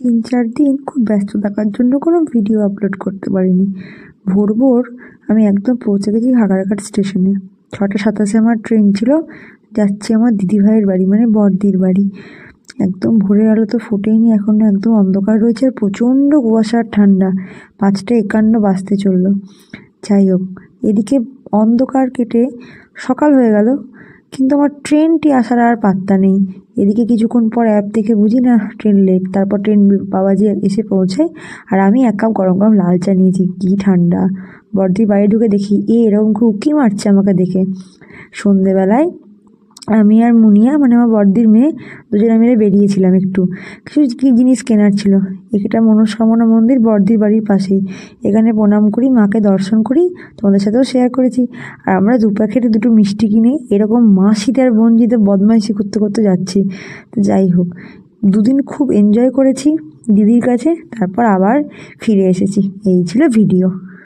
তিন চার দিন খুব ব্যস্ত থাকার জন্য কোনো ভিডিও আপলোড করতে পারিনি। ভোর ভোর আমি একদম পৌঁছে গেছি হাগারঘাট স্টেশনে ছটা সাতাশে আমার ট্রেন ছিল, যাচ্ছি আমার দিদিভাইয়ের বাড়ি মানে বড়দির বাড়ি। একদম ভোরের আলো তো ফোটেইনি এখনও একদম অন্ধকার রয়েছে আর প্রচণ্ড কুয়াশা আর ঠান্ডা। পাঁচটা একান্ন বাজতে চলল। যাই হোক, এদিকে অন্ধকার কেটে সকাল হয়ে গেল। কিন্তু আমার ট্রেনটি আসার আর পাত্তা নেই। এদিকে কিছুক্ষণ পর অ্যাপ দেখে বুঝি না, ট্রেন লেট তারপর ট্রেন বাবা যে এসে পৌঁছায় আর আমি এক কাপ গরম গরম লাল চা নিয়েছি। কী ঠান্ডা। বড়দির বাড়ি ঢুকে দেখি, এ এরকম খুব মারছে আমাকে দেখে। সন্ধেবেলায় আমি আর মুনিয়া মানে আমার বড়দির মেয়ে, দুজনে মিলে বেরিয়েছিলাম একটু। কিছু কী জিনিস কেনার ছিল? এটা মনস্কামনা মন্দির বড়দির বাড়ির পাশেই। এখানে প্রণাম করি, মাকে দর্শন করি, তোমাদের সাথেও শেয়ার করেছি। আর আমরা দু প্যাকেটে দুটো মিষ্টি কিনে এরকম মা মাসিতে আর বঞ্জিতে বদমাইশি করতে করতে যাচ্ছি। তো যাই হোক, দুদিন খুব এনজয় করেছি দিদির কাছে, তারপর আবার ফিরে এসেছি। এই ছিল ভিডিও